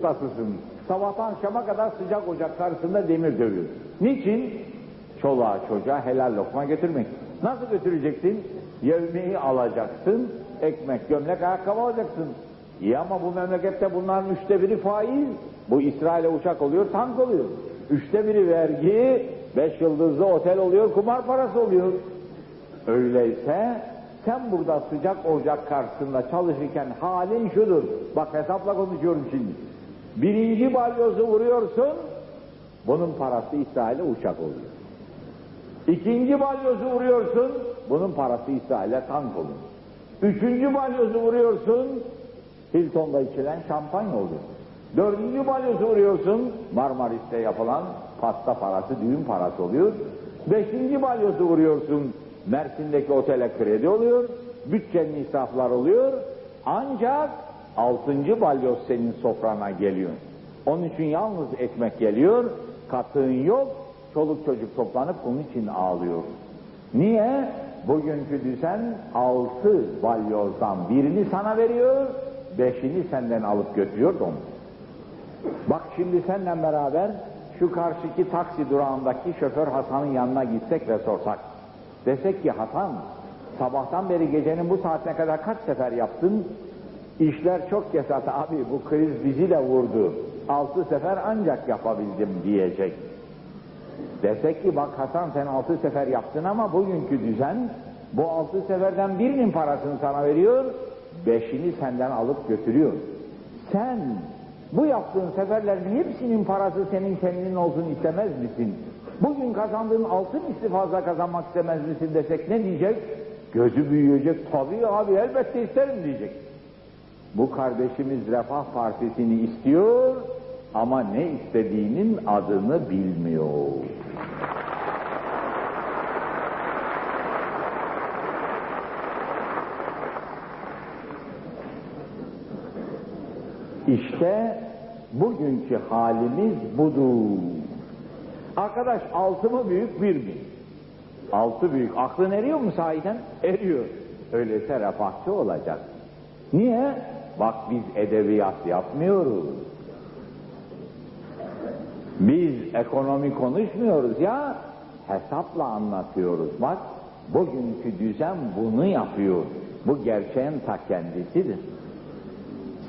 ustasısın. Sabahtan akşama kadar sıcak ocak karşısında demir dövüyor. Niçin? Çoluğa çocuğa helal lokma götürmek. Nasıl götüreceksin? Yevmiyi alacaksın, ekmek, gömlek, ayakkabı alacaksın. İyi ama bu memlekette bunların üçte biri faiz. Bu İsrail'e uçak oluyor, tank oluyor. Üçte biri vergi, beş yıldızlı otel oluyor, kumar parası oluyor. Öyleyse sen burada sıcak ocak karşısında çalışırken halin şudur. Bak hesapla konuşuyorum şimdi. Birinci balyozu vuruyorsun, bunun parası İsrail'e uçak oluyor. İkinci balyozu vuruyorsun, bunun parası İsrail'e tank oluyor. Üçüncü balyozu vuruyorsun, Hilton'da içilen şampanya oluyor. Dördüncü balyozu vuruyorsun, Marmaris'te yapılan pasta parası, düğün parası oluyor. Beşinci balyozu vuruyorsun, Mersin'deki otele kredi oluyor, bütçenin israflar oluyor. Ancak altıncı balyoz senin sofrana geliyor. Onun için yalnız ekmek geliyor, katığın yok, çoluk çocuk toplanıp bunun için ağlıyor. Niye? Bugünkü düzen altı balyozdan birini sana veriyor, beşini senden alıp götürüyor da onu. Bak şimdi seninle beraber şu karşıki taksi durağındaki şoför Hasan'ın yanına gitsek ve sorsak. Desek ki Hasan, sabahtan beri gecenin bu saatine kadar kaç sefer yaptın? İşler çok kesat abi bu kriz bizi de vurdu. Altı sefer ancak yapabildim diyecek. Desek ki bak Hasan sen altı sefer yaptın ama bugünkü düzen bu altı seferden birinin parasını sana veriyor, beşini senden alıp götürüyor. Sen bu yaptığın seferlerin hepsinin parası senin kendinin olsun istemez misin? Bugün kazandığın altı misli fazla kazanmak istemez misin desek ne diyecek? Gözü büyüyecek. Tabii abi elbette isterim diyecek. Bu kardeşimiz Refah Partisi'ni istiyor ama ne istediğinin adını bilmiyor. İşte bugünkü halimiz budur. Arkadaş altı mı büyük bir mi? Altı büyük. Aklın eriyor mu sahiden? Eriyor. Öyleyse refahçı olacak. Niye? Bak biz edebiyat yapmıyoruz. Biz ekonomi konuşmuyoruz ya, hesapla anlatıyoruz. Bak, bugünkü düzen bunu yapıyor. Bu gerçeğin ta kendisidir.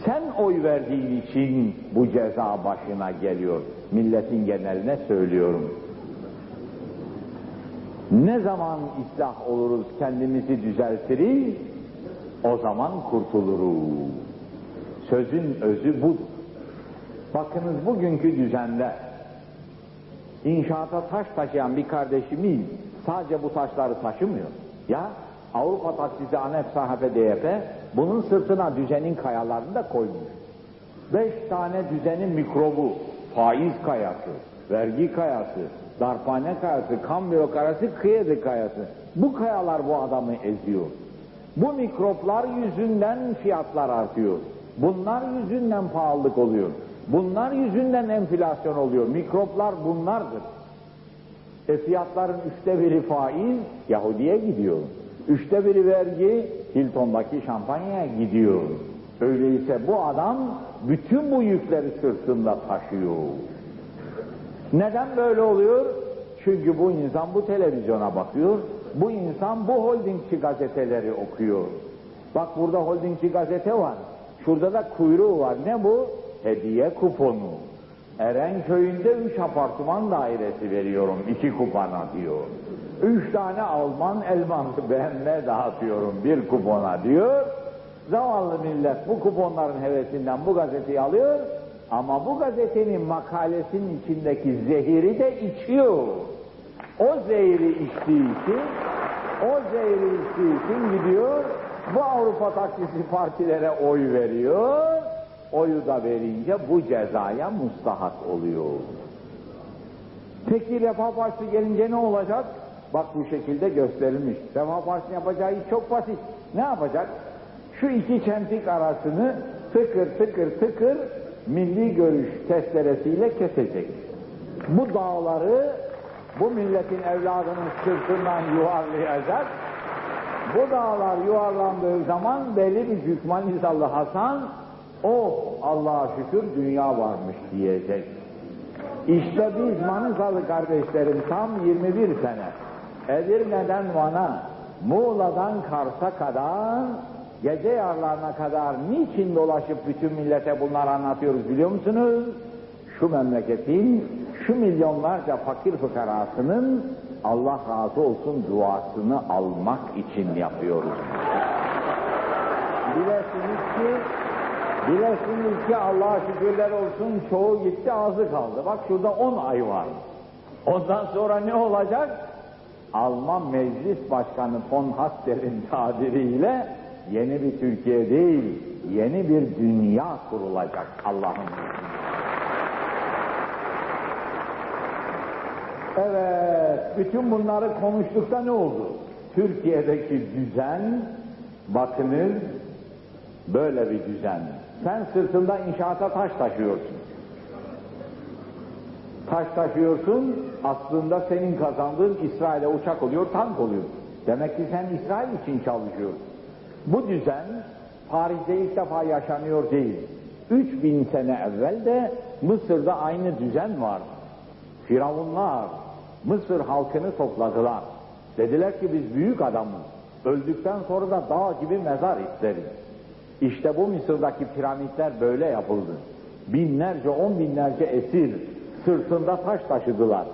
Sen oy verdiğin için bu ceza başına geliyor. Milletin geneline söylüyorum. Ne zaman ıslah oluruz, kendimizi düzeltiriz, o zaman kurtuluruz. Sözün özü budur. Bakınız bugünkü düzende inşaata taş taşıyan bir kardeşimiz sadece bu taşları taşımıyor. Ya Avrupa taksisi ANEP sahibi DYP bunun sırtına düzenin kayalarını da koymuş. Beş tane düzenin mikrobu, faiz kayası, vergi kayası, darphane kayası, kan bürokrasi, kredi kayası. Bu kayalar bu adamı eziyor. Bu mikroplar yüzünden fiyatlar artıyor. Bunlar yüzünden pahalılık oluyor. Bunlar yüzünden enflasyon oluyor. Mikroplar bunlardır. E fiyatların üçte biri faiz Yahudi'ye gidiyor. Üçte biri vergi Hilton'daki şampanyaya gidiyor. Öyleyse bu adam bütün bu yükleri sırtında taşıyor. Neden böyle oluyor? Çünkü bu insan bu televizyona bakıyor, bu insan bu holdingçi gazeteleri okuyor. Bak burada holdingçi gazete var, şurada da kuyruğu var. Ne bu? Hediye kuponu. Erenköy'ünde üç apartman dairesi veriyorum iki kupona diyor. Üç tane Alman elması beğenme dağıtıyorum bir kupona diyor. Zavallı millet bu kuponların hevesinden bu gazeteyi alıyor ama bu gazetenin makalesinin içindeki zehiri de içiyor. O zehri içtiği için, o zehri içtiği için gidiyor, bu Avrupa taksisi partilere oy veriyor, oyu da verince bu cezaya mustahak oluyor. Peki Refah Partisi gelince ne olacak? Bak bu şekilde gösterilmiş. Refah Partisi'nin yapacağı iş çok basit. Ne yapacak? Şu iki çentik arasını tıkır tıkır tıkır milli görüş testeresiyle kesecek. Bu dağları bu milletin evladının sırtından yuvarlayacak. Bu dağlar yuvarlandığı zaman belli bir Cükmanizalı Hasan Oh Allah'a şükür dünya varmış diyecek. İşte biz Manisalı kardeşlerim tam 21 sene Edirne'den Van'a, Muğla'dan Kars'a kadar gece yarlarına kadar niçin dolaşıp bütün millete bunları anlatıyoruz biliyor musunuz? Şu memleketin, şu milyonlarca fakir fıkarasının Allah razı olsun duasını almak için yapıyoruz. Bilesiniz ki Bilesiniz ki Allah'a şükürler olsun çoğu gitti azı kaldı. Bak şurada 10 ay var. Ondan sonra ne olacak? Alman Meclis Başkanı von Hassel'in tabiriyle yeni bir Türkiye değil, yeni bir dünya kurulacak Allah'ın Evet, bütün bunları konuştukta ne oldu? Türkiye'deki düzen, bakınız, böyle bir düzen. Sen sırtında inşaata taş taşıyorsun. Taş taşıyorsun, aslında senin kazandığın İsrail'e uçak oluyor, tank oluyor. Demek ki sen İsrail için çalışıyorsun. Bu düzen Paris'te ilk defa yaşanıyor değil. 3000 sene evvel de Mısır'da aynı düzen var. Firavunlar Mısır halkını topladılar. Dediler ki biz büyük adamız. Öldükten sonra da dağ gibi mezar isteriz. İşte bu Mısır'daki piramitler böyle yapıldı. Binlerce, on binlerce esir sırtında taş taşıdılar.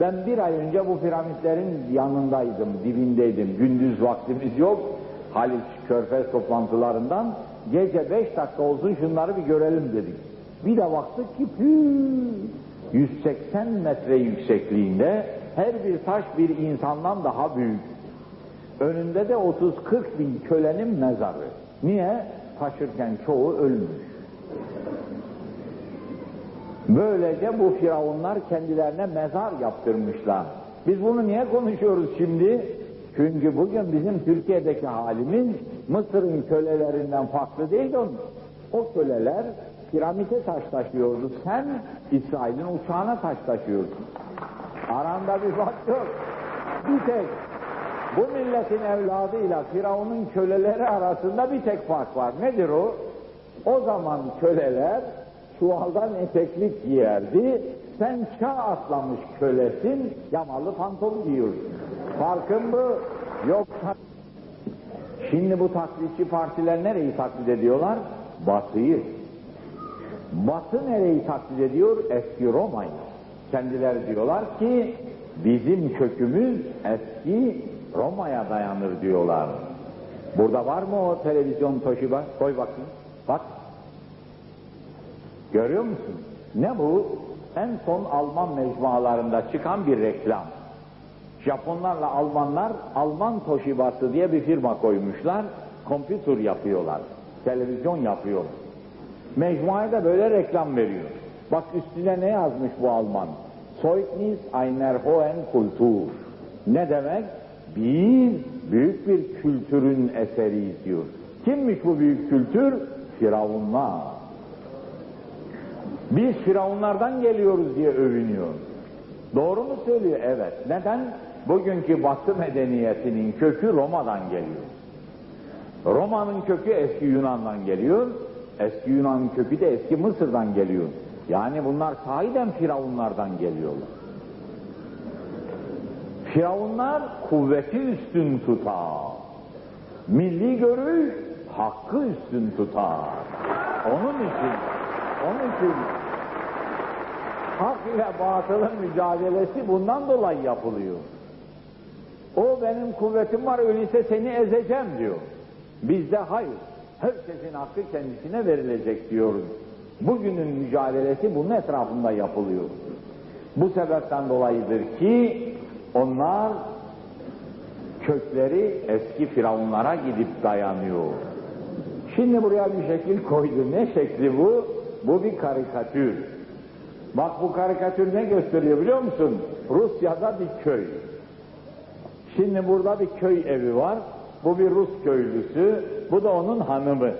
Ben bir ay önce bu piramitlerin yanındaydım, dibindeydim. Gündüz vaktimiz yok. Haliç Körfez toplantılarından gece beş dakika olsun şunları bir görelim dedik. Bir de baktık ki püü, 180 metre yüksekliğinde her bir taş bir insandan daha büyük. Önünde de 30-40 bin kölenin mezarı. Niye? Taşırken çoğu ölmüş. Böylece bu firavunlar kendilerine mezar yaptırmışlar. Biz bunu niye konuşuyoruz şimdi? Çünkü bugün bizim Türkiye'deki halimiz Mısır'ın kölelerinden farklı değil onun. O köleler piramite taş taşıyordu. Sen İsrail'in uçağına taş taşıyorsun. Aranda bir fark yok. Bir tek bu milletin evladıyla Firavun'un köleleri arasında bir tek fark var. Nedir o? O zaman köleler çuvaldan eteklik giyerdi. Sen çağ atlamış kölesin, yamalı pantolon giyiyorsun. Farkın bu. Yoksa Şimdi bu taklitçi partiler nereyi taklit ediyorlar? Batı'yı. Batı nereyi taklit ediyor? Eski Roma'yı. Kendileri diyorlar ki bizim kökümüz eski Roma'ya dayanır diyorlar. Burada var mı o televizyon Toshiba? Koy bakayım. Bak. Görüyor musun? Ne bu? En son Alman mecmualarında çıkan bir reklam. Japonlarla Almanlar Alman Toshiba'sı diye bir firma koymuşlar. Kompütür yapıyorlar. Televizyon yapıyorlar. Mecmuaya da böyle reklam veriyor. Bak üstüne ne yazmış bu Alman? Zeugnis einer hohen Kultur. Ne demek? Biz büyük bir kültürün eseriyiz diyor. Kimmiş bu büyük kültür? Firavunlar. Biz firavunlardan geliyoruz diye övünüyor. Doğru mu söylüyor? Evet. Neden? Bugünkü Batı medeniyetinin kökü Roma'dan geliyor. Roma'nın kökü eski Yunan'dan geliyor. Eski Yunan'ın kökü de eski Mısır'dan geliyor. Yani bunlar sahiden firavunlardan geliyorlar. Firavunlar kuvveti üstün tutar. Milli görüş hakkı üstün tutar. Onun için, onun için hak ile batılın mücadelesi bundan dolayı yapılıyor. O benim kuvvetim var öyleyse seni ezeceğim diyor. Bizde hayır. Herkesin hakkı kendisine verilecek diyoruz. Bugünün mücadelesi bunun etrafında yapılıyor. Bu sebepten dolayıdır ki onlar kökleri eski firavunlara gidip dayanıyor. Şimdi buraya bir şekil koydu. Ne şekli bu? Bu bir karikatür. Bak bu karikatür ne gösteriyor biliyor musun? Rusya'da bir köy. Şimdi burada bir köy evi var. Bu bir Rus köylüsü. Bu da onun hanımı.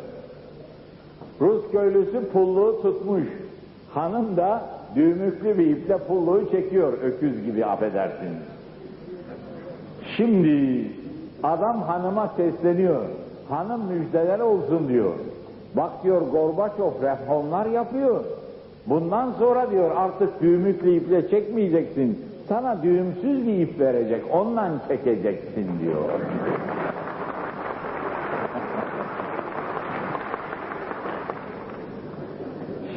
Rus köylüsü pulluğu tutmuş. Hanım da düğmüklü bir iple pulluğu çekiyor. Öküz gibi affedersiniz. Şimdi adam hanıma sesleniyor. Hanım müjdeler olsun diyor. Bak diyor Gorbaçov reformlar yapıyor. Bundan sonra diyor artık düğümlükle iple çekmeyeceksin. Sana düğümsüz bir ip verecek. Ondan çekeceksin diyor.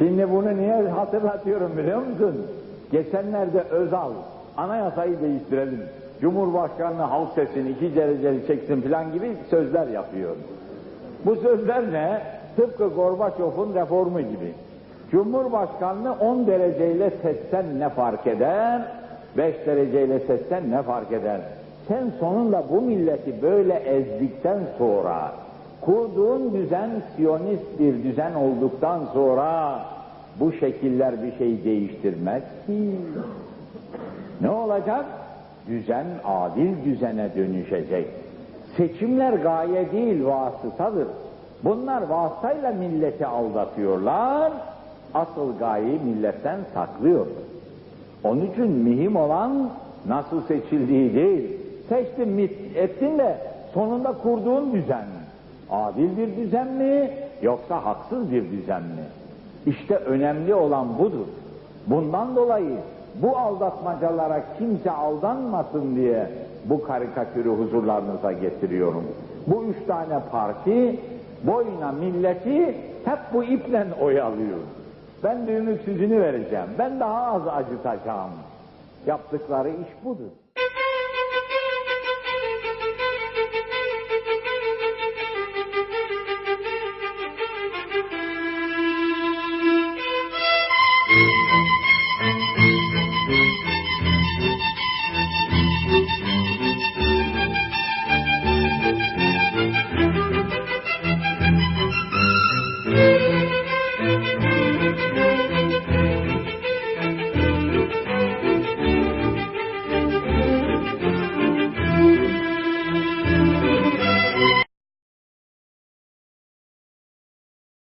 Şimdi bunu niye hatırlatıyorum biliyor musun? Geçenlerde Özal anayasayı değiştirelim. Cumhurbaşkanlığı halk sesini iki dereceli çeksin falan gibi sözler yapıyor. Bu sözler ne? Tıpkı Gorbaçov'un reformu gibi. Cumhurbaşkanlığı 10 dereceyle seçsen ne fark eder? 5 dereceyle seçsen ne fark eder? Sen sonunda bu milleti böyle ezdikten sonra, kurduğun düzen siyonist bir düzen olduktan sonra bu şekiller bir şey değiştirmez ki. Ne olacak? Düzen adil düzene dönüşecek. Seçimler gaye değil vasıtadır. Bunlar vasıtayla milleti aldatıyorlar. Asıl gayeyi milletten saklıyorlar. Onun için mühim olan nasıl seçildiği değil. Seçtin mi ettin de sonunda kurduğun düzen. Adil bir düzen mi yoksa haksız bir düzen mi? İşte önemli olan budur. Bundan dolayı bu aldatmacalara kimse aldanmasın diye bu karikatürü huzurlarınıza getiriyorum. Bu üç tane parti boyuna milleti hep bu iple oyalıyor. Ben düğümüksüzünü vereceğim, ben daha az acıtacağım. Yaptıkları iş budur.